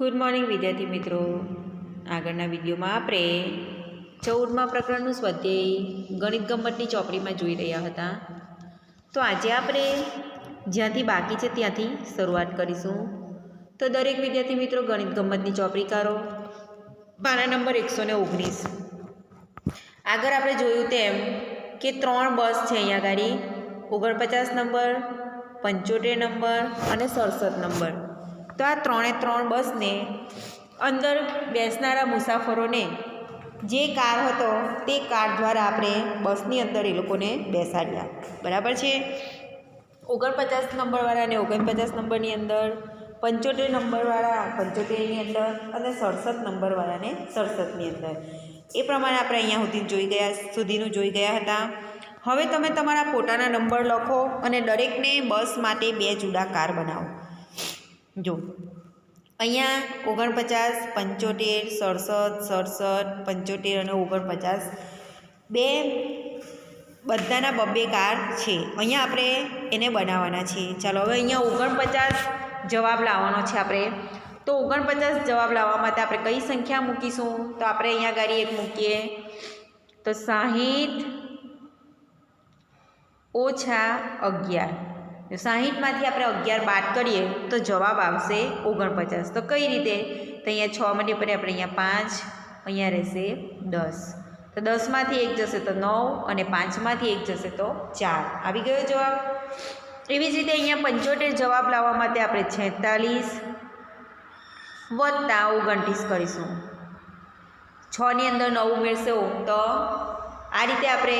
Good morning વિદ્યાર્થી મિત્રો. આગળના વિડીયોમાં આપણે ચૌદમા પ્રકરણનું સ્વાધ્યાય ગણિત ગમ્મતની ચોપડીમાં જોઈ રહ્યા હતા. તો આજે આપણે જ્યાંથી બાકી છે ત્યાંથી શરૂઆત કરીશું. તો દરેક વિદ્યાર્થી મિત્રો ગણિત ગમતની ચોપડી કરો પાના નંબર એકસો ને ઓગણીસ. આગળ આપણે જોયું તેમ કે ત્રણ બસ છે અહીંયા ગાડી. ઓગણપચાસ નંબર, પંચોતેર નંબર અને સડસઠ નંબર. તો આ ત્રણે ત્રણ બસને અંદર બેસનારા મુસાફરોને જે કાર હતો તે કાર દ્વારા આપણે બસની અંદર એ લોકોને બેસાડ્યા. બરાબર છે? ઓગણપચાસ નંબરવાળાને ઓગણપચાસ નંબરની અંદર, પંચોતેર નંબરવાળા, પંચોતેરની અંદર અને સડસઠ નંબરવાળાને સડસઠની અંદર. એ પ્રમાણે આપણે અહીંયા સુધી જોઈ ગયા, સુધીનું જોઈ ગયા હતા. હવે તમે તમારા પોતાના નંબર લખો અને દરેકને બસ માટે બે જુદા કાર બનાવો. જો. અહીંયા ઓગણપચાસ, પંચોતેર, સડસઠ સડસઠ, પંચોતેર અને ઓગણપચાસ બે બધાના બબ્બે કાર છે. અહીંયા આપણે એને બનાવવાના છે. ચાલો હવે અહીંયા ઓગણપચાસ જવાબ લાવવાનો છે આપણે. તો ઓગણપચાસ જવાબ લાવવા માટે આપણે કઈ સંખ્યા મૂકીશું? તો આપણે અહીંયા ગાડી એક મૂકીએ. તો સાહીઠ ઓછા અગિયાર. સાહીઠમાંથી આપણે અગિયાર બાદ કરીએ તો જવાબ આવશે ઓગણપચાસ. તો કઈ રીતે? તો અહીંયા છ માટે પડે આપણે અહીંયા પાંચ, અહીંયા રહેશે દસ. તો દસમાંથી એક જશે તો નવ અને પાંચમાંથી એક જશે તો ચાર. આવી ગયો જવાબ? એવી જ રીતે અહીંયા પંચોતેર જવાબ લાવવા માટે આપણે છેતાલીસ વત્તા ઓગણત્રીસ કરીશું. છની અંદર નવ ઉમેરશો તો આ રીતે આપણે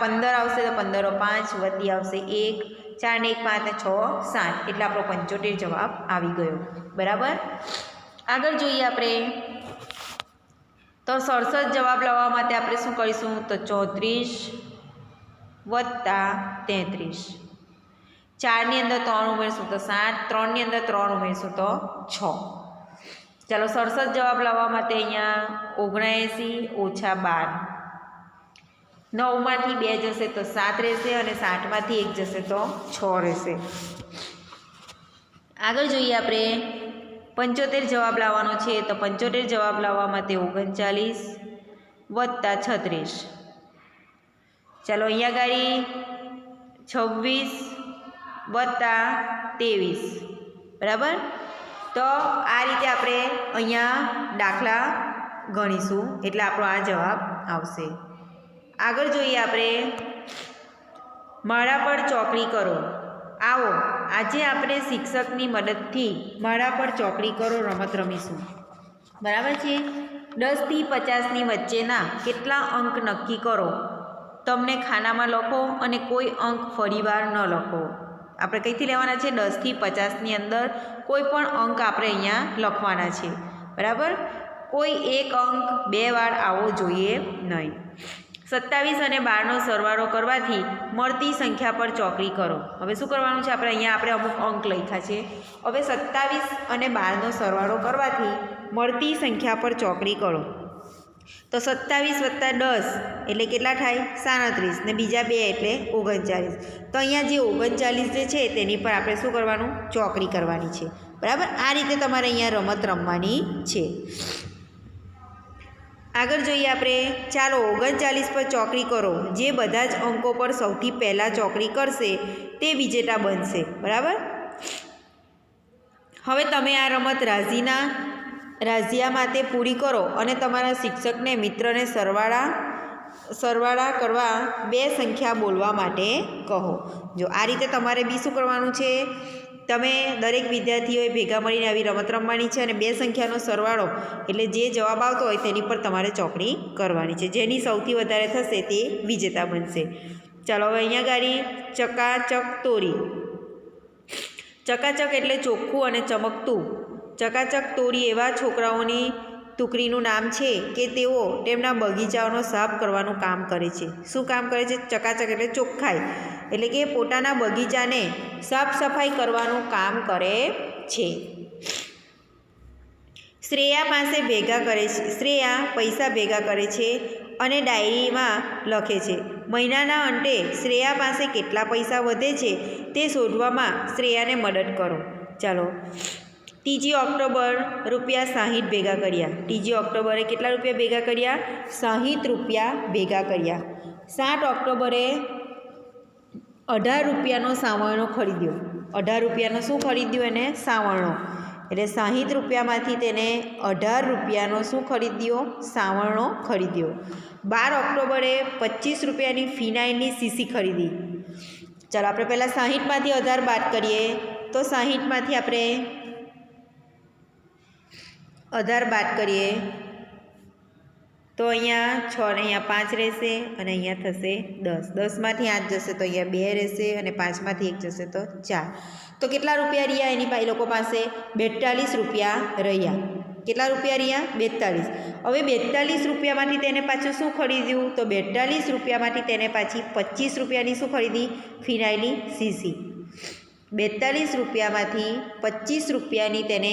પંદર આવશે તો પંદરો પાંચ વધી આવશે એક ચાર ને એક પાંચ છ, સાત. એટલે આપણો પંચોતેર જવાબ આવી ગયો. બરાબર? આગળ જોઈએ આપણે. તો સડસઠ જવાબ લાવવા માટે આપણે શું કરીશું? તો ચોત્રીસ વત્તા તેત્રીસ. ચારની અંદર ત્રણ ઉમેરશું તો સાત. ત્રણની અંદર ત્રણ ઉમેરશું તો છ. ચાલો સડસઠ જવાબ લાવવા માટે અહીંયા ઓગણએંસી ઓછા બાર. નવમાંથી બે જશે તો સાત રહેશે અને સાતમાંથી એક જશે તો છ રહેશે. આગળ જોઈએ આપણે. પંચોતેર જવાબ લાવવાનો છે તો પંચોતેર જવાબ લાવવા માટે ઓગણચાલીસ વત્તા છત્રીસ. ચાલો અહીંયા ગાડી છવ્વીસ વત્તા ત્રેવીસ. બરાબર? તો આ રીતે આપણે અહીંયા દાખલા ગણીશું. એટલે આપણો આ જવાબ આવશે. આગળ જોઈએ આપણે. માળા પર ચોકડી કરો. આવો, આજે આપણે શિક્ષકની મદદથી માળા પર ચોકડી કરો રમત રમીશું. બરાબર છે? દસથી પચાસની વચ્ચેના કેટલા અંક નક્કી કરો? તમને ખાનામાં લખો અને કોઈ અંક ફરીવાર ન લખો. આપણે કઈથી લેવાના છે? દસથી પચાસની અંદર કોઈ પણ અંક આપણે અહીંયા લખવાના છે. બરાબર? કોઈ એક અંક બે વાર આવવો જોઈએ નહીં. સત્તાવીસ અને બારનો સરવાળો કરવાથી મળતી સંખ્યા પર ચોકડી કરો. હવે શું કરવાનું છે? આપણે અહીંયા આપણે અમુક અંક લખ્યા છે. હવે સત્તાવીસ અને બારનો સરવાળો કરવાથી મળતી સંખ્યા પર ચોકડી કરો. તો સત્તાવીસ વત્તા દસ એટલે કેટલા થાય? સાડત્રીસ. ને બીજા બે એટલે ઓગણચાલીસ તો અહીંયા જે ઓગણચાલીસ જે છે તેની પર આપણે શું કરવાનું? ચોકડી કરવાની છે. બરાબર? આ રીતે તમારે અહીંયા રમત રમવાની છે. આગળ જોઈએ આપણે, ચાલો ઓગણચાલીસ પર ચોકડી કરો. જે બધા જ અંકો પર સૌથી પહેલાં ચોકડી કરશે, તે વિજેતા બનશે. બરાબર? હવે તમે આ રમત રાઝીના રાઝિયા માટે પૂરી કરો અને તમારા શિક્ષકને, મિત્રને સરવાળા સરવાળા કરવા બે સંખ્યા બોલવા માટે કહો. જો આ રીતે તમારે બી શું કરવાનું છે? તમે દરેક વિદ્યાર્થીઓએ ભેગા મળીને આવી રમત રમવાની છે અને બે સંખ્યાનો સરવાળો, એટલે જે જવાબ આવતો હોય તેની પર તમારે ચોકડી કરવાની છે. જેની સૌથી વધારે થશે તે વિજેતા બનશે. ચાલો હવે અહીંયા ગાડી ચકાચક તોરી. ચકાચક એટલે ચોખ્ખું અને ચમકતું. ચકાચક તોરી એવા છોકરાઓની ટુકડીનું નામ છે કે તેઓ તેમના બગીચાઓનો સાફ કરવાનું કામ કરે છે. શું કામ કરે છે? ચકાચક એટલે ચોખ્ખાઈ. એટલે કે પોતાના બગીચાને સાફ સફાઈ કરવાનું કામ કરે છે. શ્રેયા પાસે ભેગા કરે છે. શ્રેયા પૈસા ભેગા કરે છે અને ડાયરીમાં લખે છે, મહિનાના અંતે શ્રેયા પાસે કેટલા પૈસા વધે છે તે શોધવામાં શ્રેયાને મદદ કરો. ચાલો. ત્રીજી ઓક્ટોબર રૂપિયા સાહીઠ ભેગા કર્યા. ત્રીજી ઓક્ટોબરે કેટલા રૂપિયા ભેગા કર્યા? સાહીઠ રૂપિયા ભેગા કર્યા. સાત ઓક્ટોબરે અઢાર રૂપિયાનો સાવરણો ખરીદ્યો. અઢાર રૂપિયાનો શું ખરીદ્યું એને? સાવરણો. એટલે સાહીઠ રૂપિયામાંથી તેને અઢાર રૂપિયાનો શું ખરીદ્યો? સાવરણો ખરીદ્યો. બાર ઓક્ટોબરે પચીસ રૂપિયાની ફિનાઇલની સીસી ખરીદી. ચાલો, આપણે પહેલાં સાહીઠમાંથી અઢાર બાદ કરીએ. તો સાહીઠમાંથી આપણે અઢાર બાદ કરીએ. તો અહીંયા છ ને અહીંયા પાંચ રહેશે અને અહીંયા થશે દસ. દસમાંથી આઠ જશે તો અહીંયા બે રહેશે અને પાંચમાંથી એક જશે તો ચાર. તો કેટલા રૂપિયા રહ્યા એની ભાઈ લોકો પાસે? બેતાલીસ રૂપિયા રહ્યા. કેટલા રૂપિયા રહ્યા? બેતાલીસ. હવે બેતાલીસ રૂપિયામાંથી તેને પાછું શું ખરીદ્યું? તો બેતાલીસ રૂપિયામાંથી તેને પાછી પચીસ રૂપિયાની શું ખરીદી? ફિનાઇલી સીસી. બેતાલીસ રૂપિયામાંથી પચીસ રૂપિયાની તેને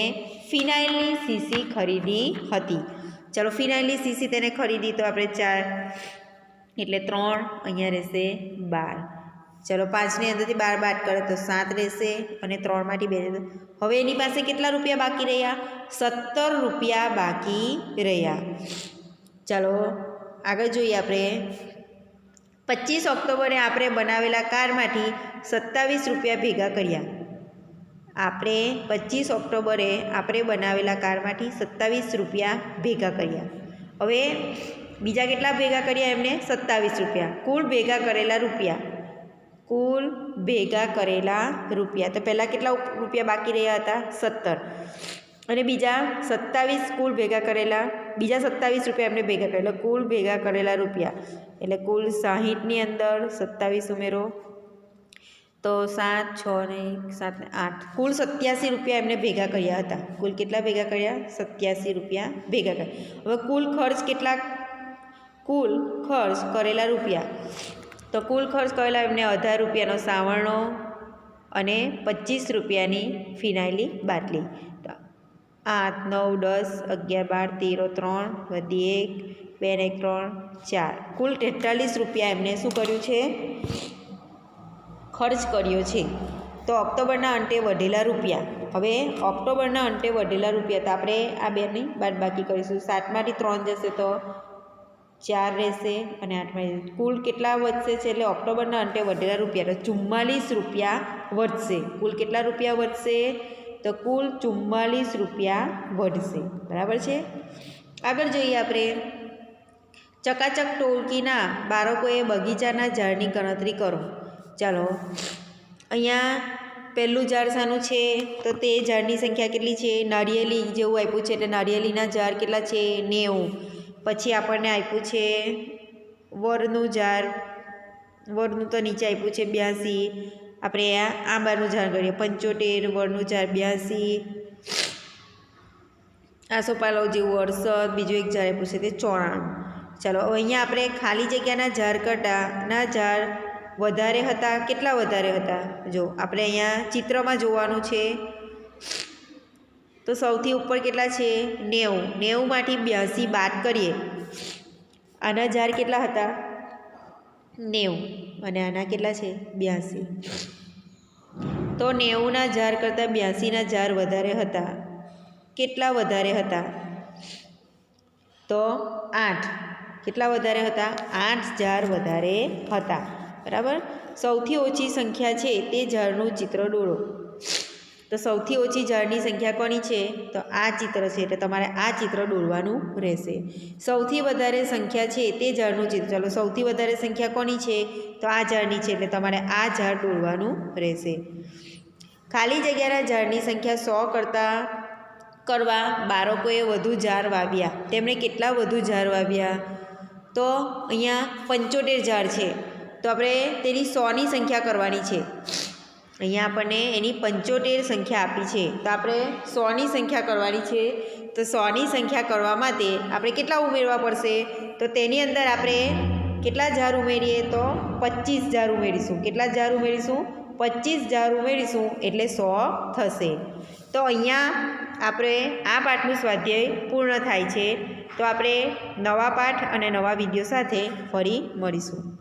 ફિનાઇલની સીસી ખરીદી હતી. ચલો ફિનાઇલની સીસી તેને ખરીદી તો આપણે ચાર એટલે ત્રણ અહીંયા રહેશે બાર. ચલો પાંચની અંદરથી બાર બાદ કરે તો સાત રહેશે અને ત્રણમાંથી બે. હવે એની પાસે કેટલા રૂપિયા બાકી રહ્યા? સત્તર રૂપિયા બાકી રહ્યા. ચાલો આગળ જોઈએ આપણે. પચીસ ઓક્ટોબરે આપણે બનાવેલા કારમાંથી સત્તાવીસ રૂપિયા ભેગા કર્યા. આપણે પચીસ ઓક્ટોબરે આપણે બનાવેલા કારમાંથી સત્તાવીસ રૂપિયા ભેગા કર્યા. હવે બીજા કેટલા ભેગા કર્યા એમને? સત્તાવીસ રૂપિયા. કુલ ભેગા કરેલા રૂપિયા. કુલ ભેગા કરેલા રૂપિયા. તો પહેલાં કેટલા રૂપિયા બાકી રહ્યા હતા? સત્તર. અને બીજા સત્તાવીસ કુલ ભેગા કરેલા, બીજા સત્તાવીસ રૂપિયા એમને ભેગા કરેલા, કુલ ભેગા કરેલા રૂપિયા. એટલે કુલ સાહીઠની અંદર સત્તાવીસ ઉમેરો. તો સાત, છ ને સાત ને આઠ. કુલ સત્યાસી રૂપિયા એમને ભેગા કર્યા હતા. કુલ કેટલા ભેગા કર્યા? સત્યાસી રૂપિયા ભેગા કર્યા. હવે કુલ ખર્ચ કેટલા? કુલ ખર્ચ કરેલા રૂપિયા. તો કુલ ખર્ચ કરેલા એમને અઢાર રૂપિયાનો સાવરણો અને પચીસ રૂપિયાની ફિનાઇલી બાટલી. આઠ, નવ, દસ, અગિયાર, બાર, તેરો, ત્રણ, વધી એક, બે ને ત્રણ, ચાર. કુલ તેતાલીસ રૂપિયા એમને શું કર્યું છે? ખર્ચ કર્યો છે. તો ઓક્ટોબરના અંતે વધેલા રૂપિયા. હવે ઓક્ટોબરના અંતે વધેલા રૂપિયા તો આપણે આ બેની બાદબાકી કરીશું. સાતમાંથી ત્રણ જશે તો ચાર રહેશે અને આઠમાં કુલ કેટલા વધશે છે? એટલે ઓક્ટોબરના અંતે વધેલા રૂપિયા તો ચુમ્માલીસ રૂપિયા વધશે. કુલ કેટલા રૂપિયા વધશે? તો કુલ ચુમ્માલીસ રૂપિયા વધશે. બરાબર છે? આગળ જોઈએ આપણે. ચકાચક ટોળકીના બાળકોએ બગીચાના ઝાડની ગણતરી કરો. ચાલો. અહીંયા પહેલું ઝાડ શાનું છે, તો તે ઝાડની સંખ્યા કેટલી છે? નારિયેલી જેવું આપ્યું છે, એટલે નારિયેલીના ઝાડ કેટલા છે? નેવું. પછી આપણને આપ્યું છે વરનું ઝાડ. વરનું તો નીચે આપ્યું છે બ્યાસી. આપણે આ આંબાનું ઝાડ કરીએ, પંચોતેર વરનું ઝાડ બ્યાસી, આસોપાલવ જેવું અડસઠ, બીજું એક ઝાડ આપ્યું છે તે ચોરાણું. ચાલો, હવે અહીંયા આપણે ખાલી જગ્યાના ઝાડ કરતાં ના ઝાડ વધારે હતા, કેટલા વધારે હતા? જો, આપણે અહીંયા ચિત્રમાં જોવાનું છે તો સૌથી ઉપર કેટલા છે? નેવું. નેવુંમાંથી બ્યાસી બાદ કરીએ. આના ઝાડ કેટલા હતા? નેવું. અને આના કેટલા છે? બ્યાસી. તો નેવુંના ઝાડ કરતાં બ્યાસીના ઝાડ વધારે હતા. કેટલા વધારે હતા? તો આઠ. કેટલા વધારે હતા? આઠ ઝાડ વધારે હતા. બરાબર? સૌથી ઓછી સંખ્યા છે તે ઝાડનું ચિત્ર દોરો. તો સૌથી ઓછી ઝાડની સંખ્યા કોની છે? તો આ ચિત્ર છે, એટલે તમારે આ ચિત્ર દોરવાનું રહેશે. સૌથી વધારે સંખ્યા છે તે ઝાડનું ચિત્ર. ચાલો, સૌથી વધારે સંખ્યા કોની છે? તો આ ઝાડની છે, એટલે તમારે આ ઝાડ દોરવાનું રહેશે. ખાલી જગ્યાના ઝાડની સંખ્યા સો કરતાં કરવા બાળકોએ વધુ ઝાડ વાવ્યા. તેમણે કેટલા વધુ ઝાડ વાવ્યા? તો અહીંયા પંચોતેર ઝાડ છે. તો આપણે તેની સોની સંખ્યા કરવાની છે. અહીંયા આપણને એની પંચોતેર સંખ્યા આપી છે. તો આપણે સોની સંખ્યા કરવાની છે. તો સોની સંખ્યા કરવા માટે આપણે કેટલા ઉમેરવા પડશે? તો તેની અંદર આપણે કેટલા ઝાડ ઉમેરીએ? તો પચીસ જાર ઉમેરીશું. કેટલા જાર ઉમેરીશું? પચીસ જાર ઉમેરીશું એટલે સો થશે. તો અહીંયા આપણે આ પાઠનું સ્વાધ્યાય પૂર્ણ થાય છે. તો આપણે નવા પાઠ અને નવા વીડિયો સાથે ફરી મળીશું.